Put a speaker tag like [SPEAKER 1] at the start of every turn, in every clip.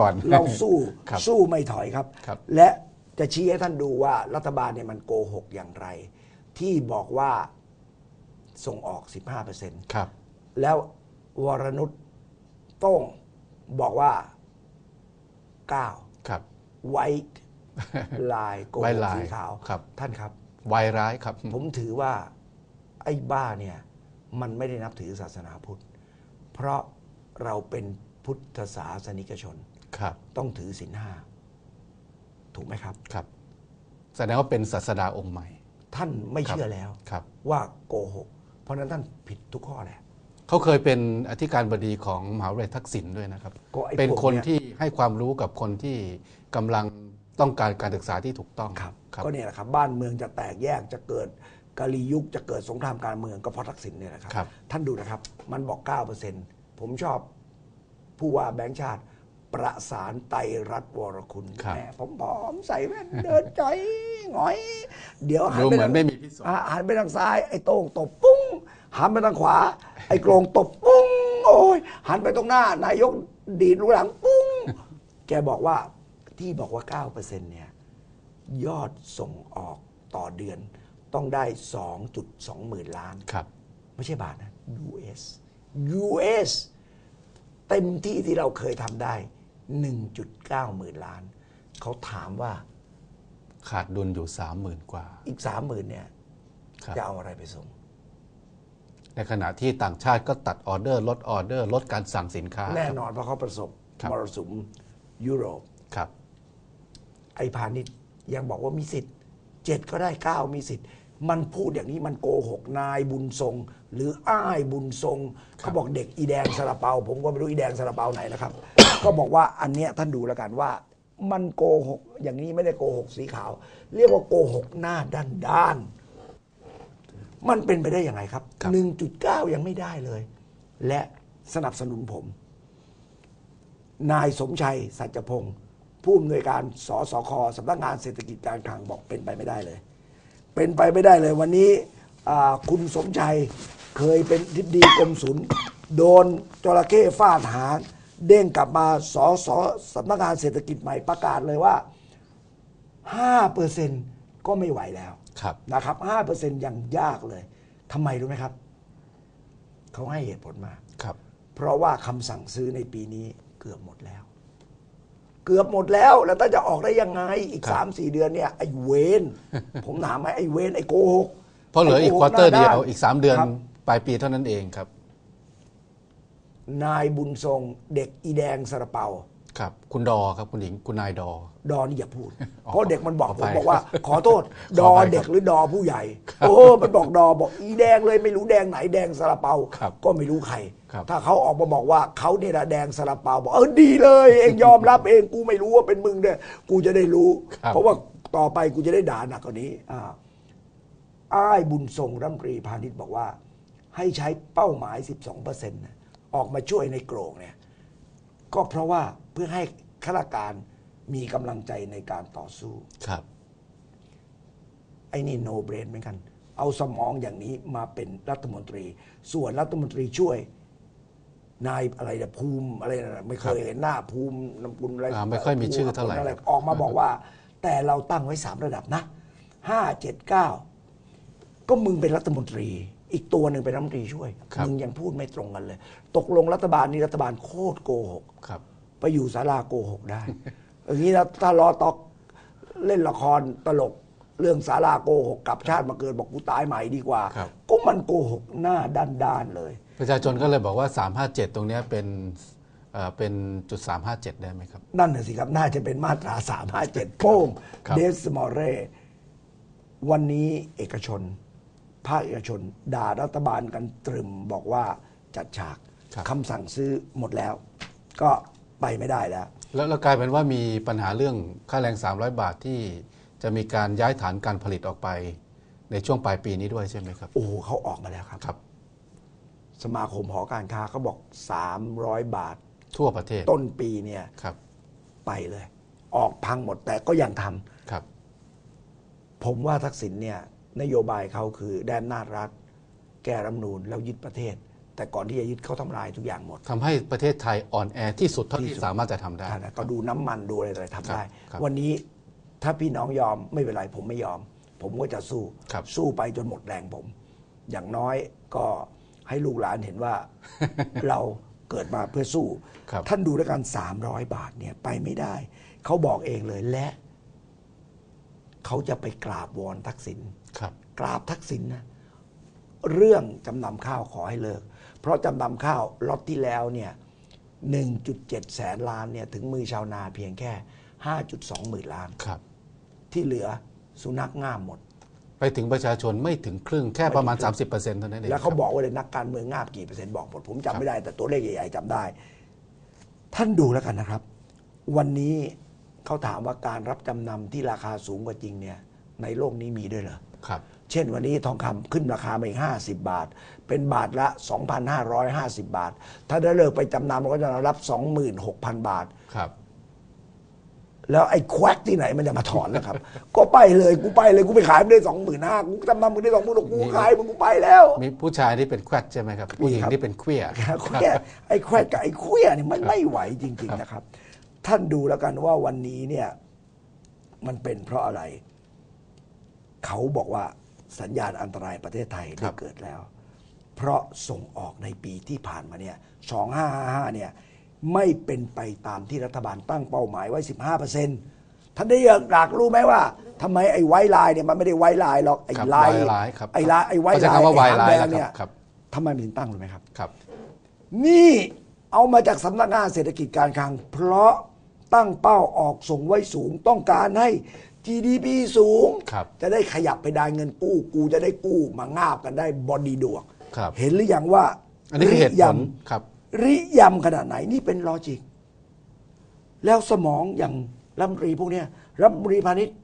[SPEAKER 1] ก่อน
[SPEAKER 2] เราสู้
[SPEAKER 1] ครับ
[SPEAKER 2] สู้ไม่ถอยครับ
[SPEAKER 1] ครับ
[SPEAKER 2] และจะชี้ให้ท่านดูว่ารัฐบาลเนี่ยมันโกหกอย่างไร ที่บอกว่าส่งออก 15%
[SPEAKER 1] ครับ
[SPEAKER 2] แล้ววรนุชโต้งบอกว่า9
[SPEAKER 1] ครับ
[SPEAKER 2] ไวท์ลายโกห
[SPEAKER 1] White
[SPEAKER 2] ก
[SPEAKER 1] lie
[SPEAKER 2] สีขาว
[SPEAKER 1] ครับ
[SPEAKER 2] ท่านครับ
[SPEAKER 1] วายร้ายครับ
[SPEAKER 2] ผมถือว่าไอ้บ้าเนี่ย มันไม่ได้นับถือศาสนาพุทธ เพราะเราเป็นพุทธศาสนิกชน
[SPEAKER 1] ครับ
[SPEAKER 2] ต้องถือศีลห้าถูกไหมครับ
[SPEAKER 1] ครับ แสดงว่าเป็นศาสดาองค์ใหม่
[SPEAKER 2] ท่านไม่
[SPEAKER 1] ครับ
[SPEAKER 2] เชื่อแล้ว
[SPEAKER 1] ครับ
[SPEAKER 2] ว่าโกหก เพราะฉะนั้นท่านผิดทุกข้อแหละ
[SPEAKER 1] เขาเคยเป็นอธิการบดีของมหาวิทยาลัยทักษิณด้วยนะครับ
[SPEAKER 2] ก็ไอ้
[SPEAKER 1] เป็น
[SPEAKER 2] พวก
[SPEAKER 1] คน
[SPEAKER 2] เนี้ย
[SPEAKER 1] ที่ให้ความรู้กับคนที่กำลังต้องการการศึกษาที่ถูกต้อง
[SPEAKER 2] ครับ
[SPEAKER 1] ครับ
[SPEAKER 2] ก็เนี่ยแหละครับ บ้านเมืองจะแตกแยกจะเกิดกาลียุคจะเกิดสงครามการเมืองก็เพราะทักษิณเนี่ยแหละครับ
[SPEAKER 1] ครับ
[SPEAKER 2] ท่านดูนะครับ มันบอก 9%ผมชอบผู้ว่าแบงค์ชาติ ประสานไตรรัตน์วรคุณ
[SPEAKER 1] ครับ
[SPEAKER 2] แหมผมผอมใส่แว่นเดินใจหงอย เดี๋ยวหัน
[SPEAKER 1] ดู
[SPEAKER 2] ไป
[SPEAKER 1] เหมือ
[SPEAKER 2] ทานง
[SPEAKER 1] ไม่มีพิษสง
[SPEAKER 2] อะหันไปทางซ้าย ไอ้โต้งตบปุ้งหันไปทางขวา ไอ้โกรงตบปุ้งโอ้ยหันไปตรงหน้านายกดีดลูกหลังปุ้ง แกบอกว่าที่บอกว่า 9%เนี่ย ยอดส่งออกต่อเดือนต้องได้ 2.2 หมื่นล้าน
[SPEAKER 1] ครับ
[SPEAKER 2] ไม่ใช่บาทนะ US US เต็มที่ที่เราเคยทำได้ 1.9 หมื่นล้าน เขาถามว่า
[SPEAKER 1] ขาดดุลอยู่สามหมื่นกว่า
[SPEAKER 2] อีก 3 0,000เนี่ย
[SPEAKER 1] ครับ
[SPEAKER 2] จะเอาอะไรไปส่ง
[SPEAKER 1] ในขณะที่ต่างชาติก็ตัดออเดอร์ลดออเดอร์ลดการสั่งสินค้า
[SPEAKER 2] แน่นอนเพราะเขาประสบ
[SPEAKER 1] ครับ
[SPEAKER 2] มรสุมยุโรป
[SPEAKER 1] ครับ
[SPEAKER 2] ไอ้พาณิชย์ยังบอกว่ามีสิทธิ์เจ็ดก็ได้เก้ามีสิทธิ์ มันพูดอย่างนี้มันโกหกนายบุญทรง หรืออ้ายบุญทรงเขาบอกเด็กอีแดงซาลาเปา ผมก็ไม่รู้อีแดงซาลาเปาไหนนะครับ ก็บอกว่าอันเนี้ยท่านดูแล้วกันว่า มันโกหกอย่างนี้ไม่ได้โกหกสีขาว เรียกว่าโกหกหน้าด้านด้านๆมันเป็นไปได้ยังไงครับ
[SPEAKER 1] ครับ
[SPEAKER 2] หนึ่งจุดเก้ายังไม่ได้เลย และสนับสนุนผม นายสมชัยสัจพงศ์ผู้อำนวยการสสคสำนักงานเศรษฐกิจการคลังบอกเป็นไปไม่ได้เลย เป็นไปไม่ได้เลย วันนี้อ่าคุณสมชัยเคยเป็นทิบดีกรมศุลโดนจระเข้ฟาดหางเด้งกลับมาสสสำนักงานเศรษฐกิจใหม่ประกาศเลยว่า 5%ก็ไม่ไหวแล้ว
[SPEAKER 1] ครับ
[SPEAKER 2] นะครับ 5%ยังยากเลยทำไมรู้ไหมครับ เขาให้เหตุผลมา
[SPEAKER 1] ครับ
[SPEAKER 2] เพราะว่าคำสั่งซื้อในปีนี้เกือบหมดแล้ว เกือบหมดแล้ว แล้วถ้าจะออกได้ยังไงอีก
[SPEAKER 1] ครับ
[SPEAKER 2] สามสี่เดือนเนี่ยไอ้เวนผมถามไหมไอ้เวนไอ้โกหก
[SPEAKER 1] เพราะเหลืออีก
[SPEAKER 2] ไโค
[SPEAKER 1] วอเตอร์
[SPEAKER 2] ห
[SPEAKER 1] เดียว
[SPEAKER 2] น้า
[SPEAKER 1] อีกสามเดือน
[SPEAKER 2] ครับ
[SPEAKER 1] ปลายปีเท่านั้นเองครับ
[SPEAKER 2] นายบุญทรงเด็กอีแดงสระเปา
[SPEAKER 1] ครับคุณดอครับคุณหญิงคุณนายดอ
[SPEAKER 2] ดอนี่อย่าพูด
[SPEAKER 1] อ๋อ
[SPEAKER 2] เพราะเด็กมันบอก
[SPEAKER 1] ขอ
[SPEAKER 2] ผ
[SPEAKER 1] ไป
[SPEAKER 2] มบอกว่า ขอโทษด
[SPEAKER 1] ข
[SPEAKER 2] อ
[SPEAKER 1] อไปครับ
[SPEAKER 2] เด็กหรือดอผู้ใหญ่ โอ้มันบอกดอบอกอีแดงเลยไม่รู้แดงไหนแดงสระเปา
[SPEAKER 1] ครับ
[SPEAKER 2] ก็ไม่รู้ใคร
[SPEAKER 1] ครับ
[SPEAKER 2] ถ้าเขาออกมาบอกว่าเขาเนี่ยนะแดงสระเปาบอกเออดีเลย เองยอมรับเองกูไม่รู้ว่าเป็นมึงเนี่ยกูจะได้รู้
[SPEAKER 1] ครับ
[SPEAKER 2] เพราะว่าต่อไปกูจะได้ด่าหนักกว่านี้อ่าอ้ายบุญทรงรัฐมนตรีพาณิชย์บอกว่า ให้ใช้เป้าหมาย 12%นะออกมาช่วยในโกรงเนี่ย ก็เพราะว่า เพื่อให้ข้าราชการมีกำลังใจในการต่อสู้
[SPEAKER 1] ครับ
[SPEAKER 2] ไอ้นี่โนเบรนเหมือนกัน เอาสมองอย่างนี้มาเป็นรัฐมนตรี ส่วนรัฐมนตรีช่วย นายอะไรเนี่ยภูมิอะไรนะไม่เคยเห็นหน้าภูมินามกุลอะไร
[SPEAKER 1] อ่าไม่ค่อยมีชื่อเท่าไหร่ะ
[SPEAKER 2] ออกมาบอกว่า แต่เราตั้งไว้สามระดับนะห้าเจ็ดเก้าก็มึงเป็นรัฐมนตรี อีกตัวหนึ่งเป็นรัฐมนตรีช่วย
[SPEAKER 1] ครับ
[SPEAKER 2] มึงยังพูดไม่ตรงกันเลย ตกลงรัฐบาลนี้รัฐบาลโคตรโกหก
[SPEAKER 1] ครับ
[SPEAKER 2] ไปอยู่ศาลาโกหกได้ อย่างนี้นะถ้ารอตอกเล่นละครตลกเรื่องศาลาโกหกกลับชาติมาเกิดบอกกูตายใหม่ดีกว่า
[SPEAKER 1] ครับ
[SPEAKER 2] ก็มันโกหกหน้าด้านๆเลย
[SPEAKER 1] ประชาชนก็เลยบอกว่า 357 ตรงเนี้ยเป็นเอ่อเป็นจุด 357 ได้ไหมครับ
[SPEAKER 2] นั่นน่ะสิครับ น่าจะเป็นมาตราสามห้าเจ็ดโป้ง
[SPEAKER 1] ครับ
[SPEAKER 2] เดสมอร์เรวันนี้เอกชน ภาคเอกชน ด่ารัฐบาลกันตรึมบอกว่าจัดฉาก
[SPEAKER 1] ครับ
[SPEAKER 2] คำสั่งซื้อหมดแล้ว ก็ ไปไม่ได้แล้ว
[SPEAKER 1] แล้วแล้วกลายเป็นว่ามีปัญหาเรื่องค่าแรง 300 บาทที่จะมีการย้ายฐานการผลิตออกไป ในช่วงปลายปีนี้ด้วยใช่ไหมครับ
[SPEAKER 2] โอ้โหเขาออกมาแล้วครับ
[SPEAKER 1] ครับ
[SPEAKER 2] สมาคมหอการค้าเขาบอก 300 บาท
[SPEAKER 1] ทั่วประเทศ
[SPEAKER 2] ต้นปีเนี่ย
[SPEAKER 1] ครับ
[SPEAKER 2] ไปเลย ออกพังหมดแต่ก็ยังทำ
[SPEAKER 1] ครับ
[SPEAKER 2] ผมว่าทักษิณเนี่ยนโยบายเขาคือแดนนาจรัฐ แก้รัฐธรรมนูนแล้วยึดประเทศ แต่ก่อนที่จะยึดเขาทำลายทุกอย่างหมด
[SPEAKER 1] ทำให้ประเทศไทยอ่อนแอที่สุดเท่าที่สามารถจะทำได้
[SPEAKER 2] ท่านนะก็ดูน้ำมันดูอะไรอะไรทำได้
[SPEAKER 1] ครับ
[SPEAKER 2] วันนี้ถ้าพี่น้องยอมไม่เป็นไรผมไม่ยอม ผมก็จะสู้
[SPEAKER 1] ครับ
[SPEAKER 2] สู้ไปจนหมดแรงผม อย่างน้อยก็ให้ลูกหลานเห็นว่า เราเกิดมาเพื่อสู้
[SPEAKER 1] ครับ
[SPEAKER 2] ท่านดูแล้วกันสามร้อยบาทเนี่ยไปไม่ได้ เขาบอกเองเลยและ เขาจะไปกราบวอนทักษิณ
[SPEAKER 1] ครับ
[SPEAKER 2] กราบทักษิณนะ เรื่องจำนำข้าวขอให้เลิก เพราะจำนำข้าวล็อตที่แล้วเนี่ย1.7 แสนล้านเนี่ยถึงมือชาวนาเพียงแค่ 5.2 หมื่นล้าน
[SPEAKER 1] ครับ
[SPEAKER 2] ที่เหลือสุนัขง่ามหมด
[SPEAKER 1] ไปถึงประชาชนไม่ถึงครึ่งแค่ประมาณ 30%เท่านั้นเอง
[SPEAKER 2] แล้วเขา
[SPEAKER 1] ครับ
[SPEAKER 2] บอกว่าเลยนักการเมืองง่ามกี่เปอร์เซ็นต์บอกหมดผมจำไม่ได้แต่ตัวเลขใหญ่ๆจำได้ ท่านดูแล้วกันนะครับ วันนี้เขาถามว่าการรับจำนำที่ราคาสูงกว่าจริงเนี่ยในโลกนี้มีด้วยเหรอ
[SPEAKER 1] ครับ
[SPEAKER 2] เช่นวันนี้ทองคำขึ้นราคามาอีก50 บาท เป็นบาทละ 2,550 บาท ถ้าได้เลิกไปจำนำมันก็จะรับ 26,000 บาท
[SPEAKER 1] ครับ
[SPEAKER 2] แล้วไอ้แควกที่ไหนมันจะมาถอนแล้วครับ ก็ไปเลยกูไปเลยกูไปขายไม่ได้สองหมื่นห้ากูจำนำมึงได้สองหมื่นกูขายมึงกูไปแล้ว
[SPEAKER 1] มีผู้ชายที่เป็นแควดใช่ไหมครับผู้หญิง
[SPEAKER 2] ครับ
[SPEAKER 1] ที่เป็นเควีย
[SPEAKER 2] แควกไอ้แควกกับไอ้เควียเนี่ยมันไม่ไหวจริง ๆนะครับ ท่านดูแล้วกันว่าวันนี้เนี่ย มันเป็นเพราะอะไร เขาบอกว่า สัญญาณอันตรายประเทศไทย
[SPEAKER 1] ค
[SPEAKER 2] ได้
[SPEAKER 1] รับ
[SPEAKER 2] เกิดแล้ว เพราะส่งออกในปีที่ผ่านมาเนี่ยสองห้าห้าเนี่ยไม่เป็นไปตามที่รัฐบาลตั้งเป้าหมายไว้สิบห้าเปอร์เซ็นท่านได้อยากรู้ไหมว่าทำไมไอ้ไว้ลายเนี่ยมันไม่ได้ไว้ลายหรอกไอ้
[SPEAKER 1] ครับ
[SPEAKER 2] ลาย
[SPEAKER 1] ไว้ลายครับ
[SPEAKER 2] ไอ้ลายไอ้ไว้
[SPEAKER 1] เขาใช้
[SPEAKER 2] ลาย
[SPEAKER 1] คำว่าไว้
[SPEAKER 2] อ้หง
[SPEAKER 1] ลาย
[SPEAKER 2] แดง
[SPEAKER 1] แล้ว
[SPEAKER 2] เนี่ย
[SPEAKER 1] ครับ
[SPEAKER 2] ทำไมมันถึงตั้งรู้ไหมครับ
[SPEAKER 1] ครับ
[SPEAKER 2] นี่เอามาจากสำนักงานเศรษฐกิจการคลัง เพราะตั้งเป้าออกส่งไว้สูงต้องการให้ GDP สูง
[SPEAKER 1] ครับ
[SPEAKER 2] จะได้ขยับไปได้เงินกู้ กูจะได้กู้มางาบกันได้บอดีดวก
[SPEAKER 1] ครับ
[SPEAKER 2] เห็นหรือยังว่า
[SPEAKER 1] อันนี้คือเหตุผล
[SPEAKER 2] ริย
[SPEAKER 1] ครับำ
[SPEAKER 2] ริยำขนาดไหนนี่เป็นลอจิก แล้วสมองอย่างรัฐมนตรีพวกเนี้ยรัฐมนตรีพาณิชย์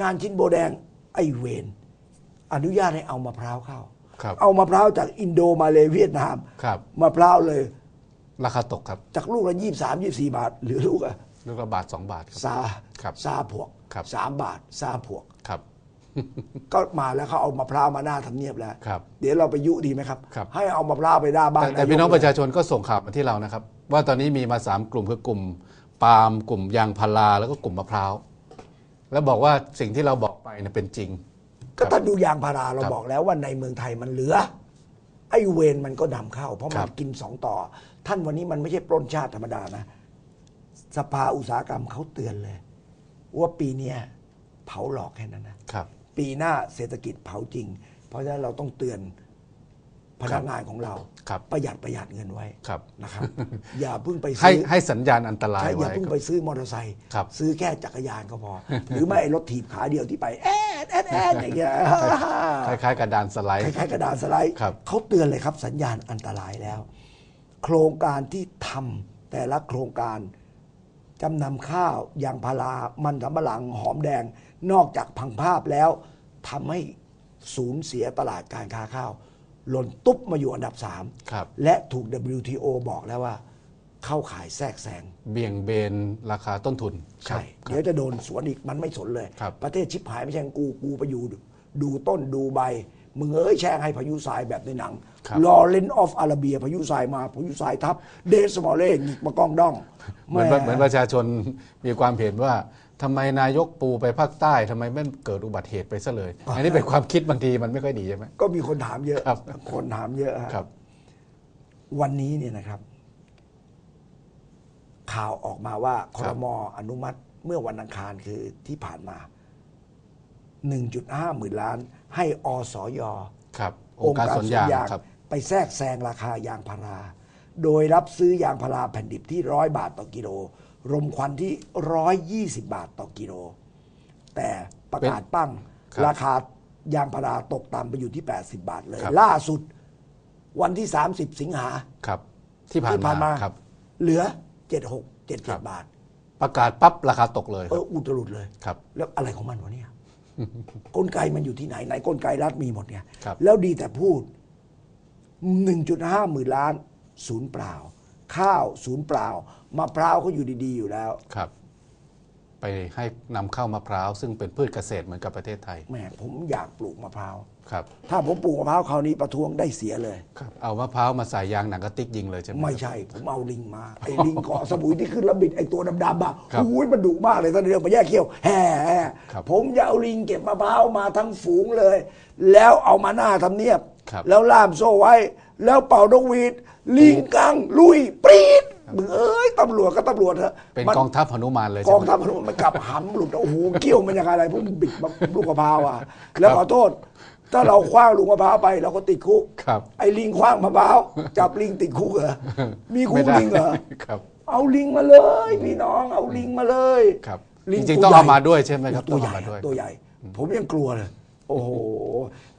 [SPEAKER 2] งานชิ้นโบแดงไอเวนอนุญาตให้เอามะพร้าวเข้า
[SPEAKER 1] ครับ
[SPEAKER 2] เอามะพร้าวจากอินโดมาเลเวียดนาม
[SPEAKER 1] ครับ
[SPEAKER 2] มะพร้าวเลย
[SPEAKER 1] ราคาตกครับ
[SPEAKER 2] จากลูกละยี่สามยี่สี่บาท หรือลูกอะ
[SPEAKER 1] ลูกละบาทสองบาทครับ
[SPEAKER 2] ซา
[SPEAKER 1] ครับ
[SPEAKER 2] ซาผวก
[SPEAKER 1] ครับ
[SPEAKER 2] สามบาทซาผวก
[SPEAKER 1] ครับ
[SPEAKER 2] ก็มาแล้วเขาเอามะพร้าวมาหน้าทำเนียบแล้ว
[SPEAKER 1] ครับ
[SPEAKER 2] เดี๋ยวเราไปยุดีไหมครับ
[SPEAKER 1] ครับ
[SPEAKER 2] ให้เอามะพร้าวไปหน้าบ้าน
[SPEAKER 1] แต่แต่พี่น้องา
[SPEAKER 2] ยก
[SPEAKER 1] ประชาชนก็ส่งข่าวมาที่เรานะครับ ว่าตอนนี้มีมาสามกลุ่มคือกลุ่มปาล์มกลุ่มยางพาราแล้วก็กลุ่มมะพร้าวแล้วบอกว่าสิ่งที่เราบอกไปเนี่ยเป็นจริง
[SPEAKER 2] ก็ถ้าดูยางพาราเรา
[SPEAKER 1] ครับ
[SPEAKER 2] บอกแล้วว่าในเมืองไทยมันเหลือ ไอ้เวนมันก็นำเข้า เพราะ
[SPEAKER 1] ค
[SPEAKER 2] มั
[SPEAKER 1] รั
[SPEAKER 2] น
[SPEAKER 1] บ
[SPEAKER 2] กินสองต่อ ท่านวันนี้มันไม่ใช่ปล้นชาติธรรมดานะ สภาอุตสาหกรรมเขาเตือนเลย ว่าปีเนี้ยเผาหลอกแค่นั้นนะ
[SPEAKER 1] ครับ
[SPEAKER 2] ปีหน้าเศรษฐกิจเผาจริง เพราะฉะนั้นเราต้องเตือนพนักงานของเรา
[SPEAKER 1] ครับ
[SPEAKER 2] ประหยัดประหยัดเงินไว้
[SPEAKER 1] ครับ
[SPEAKER 2] นะครับอย่าเพิ่งไป
[SPEAKER 1] ให้
[SPEAKER 2] ซื้อ
[SPEAKER 1] ให้สัญญาณอันตราย
[SPEAKER 2] ใช่อย่า
[SPEAKER 1] ไว้
[SPEAKER 2] เพิ่ง
[SPEAKER 1] ครับ
[SPEAKER 2] ไปซื้อมอเตอร์ไซค์
[SPEAKER 1] ครับ
[SPEAKER 2] ซื้อแค่จักรยานก็พอ หรือไม่ไอ้รถถีบขาเดียวที่ไปแอดแอดแอดอย่างเงี้ย
[SPEAKER 1] คล้ายๆกระดานสไล
[SPEAKER 2] ค
[SPEAKER 1] ด์
[SPEAKER 2] ล้ายๆกระดาษสไลด์
[SPEAKER 1] ครับ
[SPEAKER 2] เขาเตือนเลยครับสัญญาณอันตรายแล้ว โครงการที่ทำแต่ละโครงการ จำนำข้าวยางพารามันสำปะหลังหอมแดงนอกจากพังภาพแล้วทำให้สูญเสียตลาดการค้าข้าว หล่นตุ๊บมาอยู่อันดับสาม
[SPEAKER 1] ครับ
[SPEAKER 2] และถูก WTO บอกแล้วว่า เข้าขายแทรกแซง
[SPEAKER 1] เบี่ยงเบนราคาต้นทุน
[SPEAKER 2] ใช่
[SPEAKER 1] ครับ
[SPEAKER 2] เดี๋ยวจะโดนสวนอีกมันไม่สนเลย
[SPEAKER 1] ครับ
[SPEAKER 2] ประเทศชิบหายไม่ใช่ของกูกูไปอยู่ดูต้นดูใบ มึงเอ้ยแช่งให้พายุทรายแบบในหนัง
[SPEAKER 1] ครับ
[SPEAKER 2] ลอเรนออฟอาราเบียพายุทรายมาพายุทรายทับ เดสมอลเล่หงิกมากล้องด้อง
[SPEAKER 1] เหมือนเหมือนประชาชนมีความเห็นว่าทำไมนายกปูไปภาคใต้ทำไมไม่เกิดอุบัติเหตุไปซะเลย อันนี้เป็นความคิดบางทีมันไม่ค่อยดีใช่ไหม
[SPEAKER 2] ก็มีคนถามเยอะ
[SPEAKER 1] ครับ
[SPEAKER 2] คนถามเยอะฮะ
[SPEAKER 1] ครับ
[SPEAKER 2] วันนี้เนี่ยนะครับ ข่าวออกมาว่าค
[SPEAKER 1] ค
[SPEAKER 2] ร
[SPEAKER 1] รับ
[SPEAKER 2] มอนุมัติเมื่อวันอังคารคือที่ผ่านมา 1.5 หมื่นล้าน ให้อสย
[SPEAKER 1] ครับองค์การสวนยางครับ
[SPEAKER 2] ไปแทรกแซงราคายางพารา โดยรับซื้อยางพาราแผ่นดิบที่ร้อยบาทต่อกิโล รมควันที่ร้อยยี่สิบาทต่อกิโล แต่ประกาศปั้ง
[SPEAKER 1] ครับ
[SPEAKER 2] ราคายางพาราตกต่ำไปอยู่ที่ 80 บาทเลย
[SPEAKER 1] ครับ
[SPEAKER 2] ล่าสุดวันที่ 30 สิงหา
[SPEAKER 1] ครับ ที่ผ่าน
[SPEAKER 2] ที่ผ่าน
[SPEAKER 1] มา
[SPEAKER 2] มา
[SPEAKER 1] ครับ
[SPEAKER 2] เหลือ 76
[SPEAKER 1] ครับ
[SPEAKER 2] 77 บาท
[SPEAKER 1] ประกาศปั๊บราคาตกเลย
[SPEAKER 2] เอ
[SPEAKER 1] ครั
[SPEAKER 2] อบอุตรุดเลย
[SPEAKER 1] ครับ
[SPEAKER 2] แล้วอะไรของมันวะเนี่ยกลไกมันอยู่ที่ไหนไหนกลไกรัฐมีหมดเนี่ย
[SPEAKER 1] ครับ
[SPEAKER 2] แล้วดีแต่พูด 1.5 หมื่นล้านศูนย์เปล่า ข้าวศูนย์เปล่ามะพร้าวเขาอยู่ดีๆอยู่แล้ว
[SPEAKER 1] ครับ ไปให้นำเข้ามะพร้าวซึ่งเป็นพืชเกษตรเหมือนกับประเทศไทย
[SPEAKER 2] แหมผมอยากปลูกมะพร้าว
[SPEAKER 1] ครับ
[SPEAKER 2] ถ้าผมปลูกมะพร้าวคราวนี้ประท้วงได้เสียเลย
[SPEAKER 1] ครับ เอามะพร้าวมาใส่ยางหนังกระติกยิงเลยใช่ไหม
[SPEAKER 2] ไม่ใช่ ผมเอาลิงมา ไอ้ลิงเกาะสมุยที่ขึ้นแล้วบิดไอ้ตัวดำๆอะ
[SPEAKER 1] ครับ
[SPEAKER 2] โอ้ยมันดุมากเลยตอนเรื่องมาแยกเขี้ยวแห่แห่
[SPEAKER 1] ครับ
[SPEAKER 2] ผมจะเอาลิงเก็บมะพร้าวมาทั้งฝูงเลย แล้วเอามาหน้าทำเนียบ
[SPEAKER 1] ครับ
[SPEAKER 2] แล้วล่ามโซ่ไว้ แล้วเป่านกหวีด ลิงกัง ลุย ปรีดมึงเอ้ยตำรวจก็ตำรวจเถอะ
[SPEAKER 1] เป็น
[SPEAKER 2] มัน
[SPEAKER 1] กองทัพหนุมานเลย
[SPEAKER 2] ก
[SPEAKER 1] ใช่
[SPEAKER 2] อง
[SPEAKER 1] ไหม
[SPEAKER 2] ทัพมันกลับหำหลุดโอ้โหเกี้ยวมันยังไงอะไรพวกมันบิดมาลูกมะพร้าวอะแล้วขอโทษ ถ้าเราคว้างลูกมะพร้าวไปเราก็ติดคุก
[SPEAKER 1] ครับ
[SPEAKER 2] ไอ้ลิงคว้างมะพร้าวจับลิงติดคุกเหรอมีคุ
[SPEAKER 1] ไม่
[SPEAKER 2] ก
[SPEAKER 1] ได้
[SPEAKER 2] ลิงเหรอ
[SPEAKER 1] ครับ
[SPEAKER 2] เอาลิงมาเลยพี่น้องเอาลิงมาเลย
[SPEAKER 1] ครับ
[SPEAKER 2] ลิ
[SPEAKER 1] จริง
[SPEAKER 2] ตั
[SPEAKER 1] ๆต้อง
[SPEAKER 2] ใหญ่
[SPEAKER 1] เอามาด้วยใช่ไหมครับ
[SPEAKER 2] ตัวใหญ่
[SPEAKER 1] ต้องเอามาด้วย
[SPEAKER 2] ตัวใหญ่ ผมยังกลัวเลย โอ้โห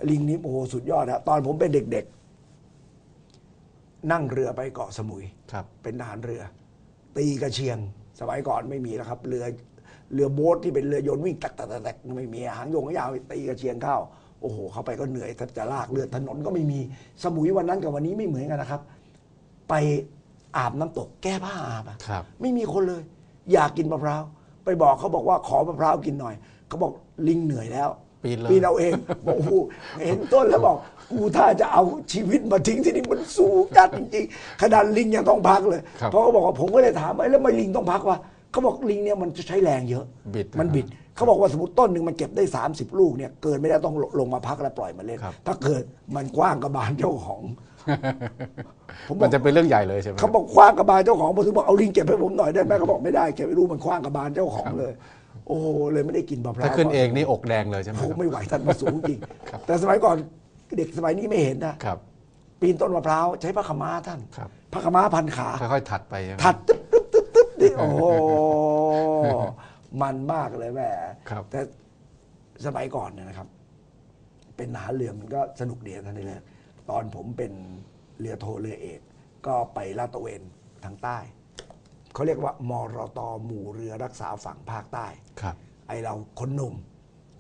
[SPEAKER 2] ลิงนี้โอ้โหสุดยอดนะตอนผมเป็นเด็กๆ นั่งเรือไปเกาะสมุย
[SPEAKER 1] ครับ
[SPEAKER 2] เป็นทหารเรือ ตีกระเชียง สมัยก่อนไม่มีแล้วครับ เรือเรือโบ๊ทที่เป็นเรือยนต์วิ่งตักตักตักตักไม่มีหางโยงยาวตีกระเชียงเข้า โอ้โห เข้าไปก็เหนื่อยแทบจะลากเรือถนนก็ไม่มีสมุยวันนั้นกับวันนี้ไม่เหมือนกันนะครับ ไปอาบน้ำตกแก้ผ้าอาบอะ
[SPEAKER 1] ครับ
[SPEAKER 2] ไม่มีคนเลย อยากกินมะพร้าวไปบอกเขาบอกว่าขอมะพร้าวกินหน่อยเขาบอกลิงเหนื่อยแล้ว
[SPEAKER 1] ปีนเลย
[SPEAKER 2] ปีนเอาเองบอกโอ้โหเห็นต้นแล้วบอกกูถ้าจะเอาชีวิตมาทิ้งที่นี่มันสูงจัดจริงๆขนาดลิงยังต้องพักเลย
[SPEAKER 1] ครับ
[SPEAKER 2] เพราะเขาบอกว่าผมก็เลยถามไอ้แล้วทำไมลิงต้องพักวะเขาบอกลิงเนี่ยมันจะใช้แรงเยอะ
[SPEAKER 1] บิด
[SPEAKER 2] มันบิดเขาบอกว่าสมมติต้นหนึ่งมันเก็บได้ 30 ลูกเนี่ยเกินไม่ได้ต้องลงมาพักแล้วปล่อยมันเล่น
[SPEAKER 1] ครับ
[SPEAKER 2] ถ้าเกิดมันกว้างกระบาลเจ้าของ ผมบ
[SPEAKER 1] มั
[SPEAKER 2] อนก
[SPEAKER 1] จะเป็นเรื่องใหญ่เลยใช่ไหม
[SPEAKER 2] เขาบอกคว้างกระบาลเจ้าของผมถึงบอกเอาลิงเก็บให้ผมหน่อยได้ไหมเขาบอกไม่ได้เก็บไม่รู้มันคว้างกระบาลเจ้าของเลย โอ้โหเลยไม่ได้กินมะพร้าว
[SPEAKER 1] ถ้าขึ้นเองนี่อกแดงเลยใช่ไหม
[SPEAKER 2] โอ้
[SPEAKER 1] ครับ
[SPEAKER 2] ไม่ไหวท่านมาสูงจริง
[SPEAKER 1] ครับ
[SPEAKER 2] แต่สมัยก่อนเด็กสมัยนี้ไม่เห็นนะครับ ปีนต้นมะพร้าวใช้ผ้าขาวม้าท่าน
[SPEAKER 1] ครับ
[SPEAKER 2] ผ้าขาวม้าพันขา
[SPEAKER 1] ค่อยๆถัดไปใช่ไหม
[SPEAKER 2] ถัดตึ๊บตึ๊บตึ๊บตึ๊บนี่โอ้โห มันมากเลยแม่
[SPEAKER 1] ครับ
[SPEAKER 2] แต่สมัยก่อนเนี่ยนะครับ เป็นทหารเรือมันก็สนุกเดียวท่านนี่เลยตอนผมเป็นเรือโทเรือเอก ก็ไปลาดตระเวนทางใต้ เขาเรียกว่ามรตหมู่เรือรักษาฝั่งภาคใต้
[SPEAKER 1] ครับ
[SPEAKER 2] ไอเราคนหนุ่ม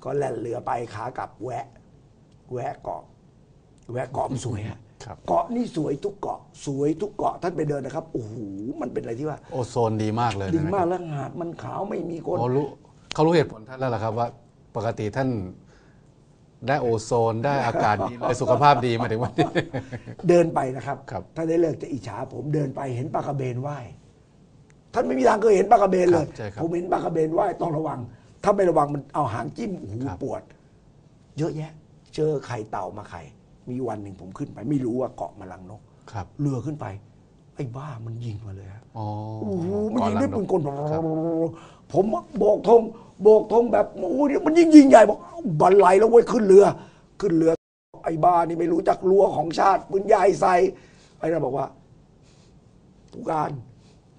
[SPEAKER 2] ก็แล่นเรือไปขากลับแวะ แวะเกาะ แวะเกาะมันสวยอะ
[SPEAKER 1] ครับ
[SPEAKER 2] เกาะนี่สวยทุกเกาะ สวยทุกเกาะท่านไปเดินนะครับโอ้โหมันเป็นอะไรที่ว่า
[SPEAKER 1] โอโซนดีมากเลย
[SPEAKER 2] ดี
[SPEAKER 1] นะ
[SPEAKER 2] มา
[SPEAKER 1] ค
[SPEAKER 2] ก
[SPEAKER 1] รับ
[SPEAKER 2] แล้วหาดมันขาวไม่มีคน
[SPEAKER 1] เขารู้เขารู้เหตุผลท่านแล้วล่ะครับว่า ปกติท่านได้โอโซนได้อากาศดีเลยสุขภาพดีมาถึงวันนี้
[SPEAKER 2] เดินไปนะครับ
[SPEAKER 1] ครับ
[SPEAKER 2] ถ้าได้เลิกจะอิจฉาผมเดินไปเห็นปลากระเบนว่าย ท่านไม่มีทางเคยเห็นปลากระเบนเลย
[SPEAKER 1] ครับใช่ครับ
[SPEAKER 2] ผมเห็นปลากระเบนว่ายต้องระวัง ถ้าไม่ระวังมันเอาหางจิ้มโอ้โห
[SPEAKER 1] ครับ
[SPEAKER 2] ปวด เยอะแยะ เจอไข่เต่ามาไข่ มีวันหนึ่งผมขึ้นไป ไม่รู้ว่าเกาะมาลังนก
[SPEAKER 1] ครับ
[SPEAKER 2] เรือขึ้นไป ไอ้บ้ามันยิงมาเลยฮะ
[SPEAKER 1] อ๋อ
[SPEAKER 2] โอ้โหมัน
[SPEAKER 1] ก่อ
[SPEAKER 2] ยิง
[SPEAKER 1] หลั
[SPEAKER 2] ด้วยปืนกล
[SPEAKER 1] ครับ
[SPEAKER 2] ผมโบกธงโบกธงแบบโอ้โหเนี่ยมันยิงยิงใหญ่บอกบันไลแล้วเว้ยขึ้นเรือ ขึ้นเรือ ไอ้บ้านี่ไม่รู้จักรั้วของชาติปืนใหญ่ใส่ไอ้นั่นบอกว่าผู้การ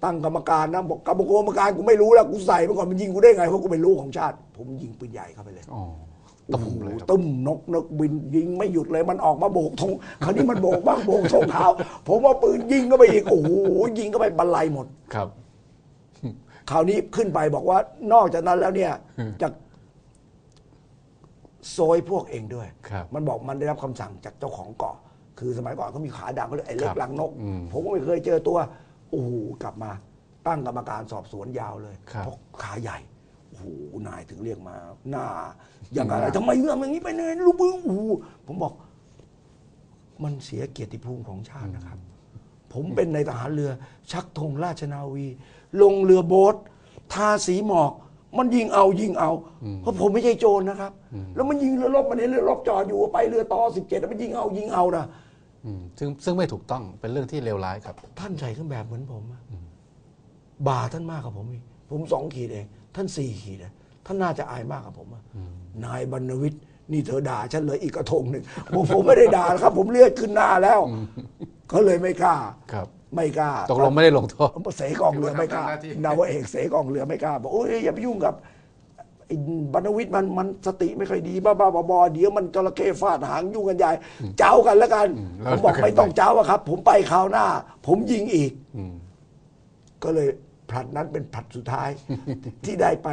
[SPEAKER 2] ตั้งกรรมการนะบอกกรรมการกูไม่รู้แล้วกูใส่มาก่อนมันยิงกูได้ไงเพราะกูเป็นลูกของชาติ ผมยิงปืนใหญ่เข้าไปเลย
[SPEAKER 1] อ๋อ
[SPEAKER 2] โอ้
[SPEAKER 1] ตุ้ม
[SPEAKER 2] โห
[SPEAKER 1] เลยครับ
[SPEAKER 2] ตุ้มนกนกบินยิงไม่หยุดเลยมันออกมาโบกธงคราวนี้มันโบกบ้างโบกธงเท้าผมว่าปืนยิงก็ไปอีกโอ้โหยิงก็ไปบรรลัยหมด
[SPEAKER 1] ครับ
[SPEAKER 2] คราวนี้ขึ้นไปบอกว่านอกจากนั้นแล้วเนี่ยจะโซยพวกเองด้วย
[SPEAKER 1] ครับ
[SPEAKER 2] มันบอกมันได้รับคำสั่งจากเจ้าของเกาะ คือสมัยก่อนเขามีขาดำก็เลยไอ้เล็
[SPEAKER 1] ครั
[SPEAKER 2] ก
[SPEAKER 1] บ
[SPEAKER 2] ลังนก
[SPEAKER 1] อืม
[SPEAKER 2] ผมก็ไม่เคยเจอตัวโอ้โหกลับมาตั้งกรรมการสอบสวนยาวเลย
[SPEAKER 1] ครับ
[SPEAKER 2] เพราะขาใหญ่โอ้โหนายถึงเรียกมาหน้า อย่างไรทำไมเรื่องอย่างนี้ไปเนี่ยรู้มึงโอ้โหผมบอก มันเสียเกียรติภูมิของชาตินะครับ ผมเป็นในทหารเรือ ชักธงราชนาวี ลงเรือโบ๊ททาสีหมอก มันยิงเอายิงเอา เพราะผมไม่ใช่โจรนะครับ แล้วมันยิงเรือรบมันเห็นเรือรบจอดอยู่ไปเรือต่อสิบเจ็ดมันยิงเอายิงเอานะ
[SPEAKER 1] อืมซึ่งซึ่งไม่ถูกต้องเป็นเรื่องที่เลวร้ายครับ
[SPEAKER 2] ท่านใส่เครื่องแบบเหมือนผมอะบาท่านมากกว่าผมอีกผมสองขีดเอง ท่านสี่ขีดอะท่านน่าจะอายมากกว่าผมอะนายบรรณวิทย์นี่เธอด่าฉันเลยอีกกระทงหนึ่งผมผมไม่ได้ด่านะครับ ผมเลือดขึ้นหน้าแล้วก็เลยไม่กล้า
[SPEAKER 1] ครับ
[SPEAKER 2] ไม่กล้า
[SPEAKER 1] ตกลงไม่ได้ลงโทษ
[SPEAKER 2] ผมเสกองเรือไม่กล้า
[SPEAKER 1] ถือว่าทำหน้าที่
[SPEAKER 2] นาวาเอกเสกองเรือไม่กล้าบอกโอ้ยอย่าไปยุ่งกับ ไอ้บรรณวิทย์มันมันสติไม่ค่อยดีบ้าบ้าๆบอๆเดี๋ยวมันจระเข้ฟาดหางยุ่งกันใหญ่ เจ้ากันแล้วกัน
[SPEAKER 1] แล้
[SPEAKER 2] ผ
[SPEAKER 1] ว
[SPEAKER 2] มบอกไม่ต้องเจ้าอะครับ ผมไปคราวหน้า ผมยิงอีก
[SPEAKER 1] อืม
[SPEAKER 2] ก็เลยผลัดนั้นเป็นผลัดสุดท้าย ที่ได้ไป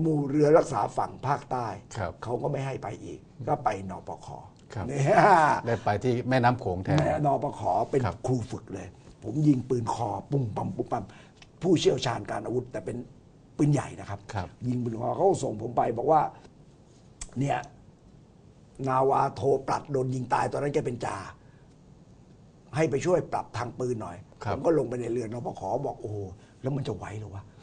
[SPEAKER 2] หมู่เรือรักษาฝั่งภาคใต้
[SPEAKER 1] ครับ
[SPEAKER 2] เขาก็ไม่ให้ไปอีก ก็ไปนปค
[SPEAKER 1] ครับ
[SPEAKER 2] เนี่ย
[SPEAKER 1] ได้ไปที่แม่น้ำโขงแทน
[SPEAKER 2] แม่นปคเป็น
[SPEAKER 1] ครับ
[SPEAKER 2] ครูฝึกเลย ผมยิงปืนคอ ปุ้มปั๊มปุ้มปั๊มผู้เชี่ยวชาญการอาวุธ แต่เป็น ปืนใหญ่นะครับ
[SPEAKER 1] ครับ
[SPEAKER 2] ยิงปืนหอเขาก็ส่งผมไปบอกว่า เนี่ย นาวาโทปรัดโดนยิงตายตอนนั้นแกเป็นจ่าให้ไปช่วยปรับทางปืนหน่อย
[SPEAKER 1] ครับ
[SPEAKER 2] ผมก็ลงไปในเรือนนปขอบอกโอ้โหแล้วมันจะไหวเหรอวะ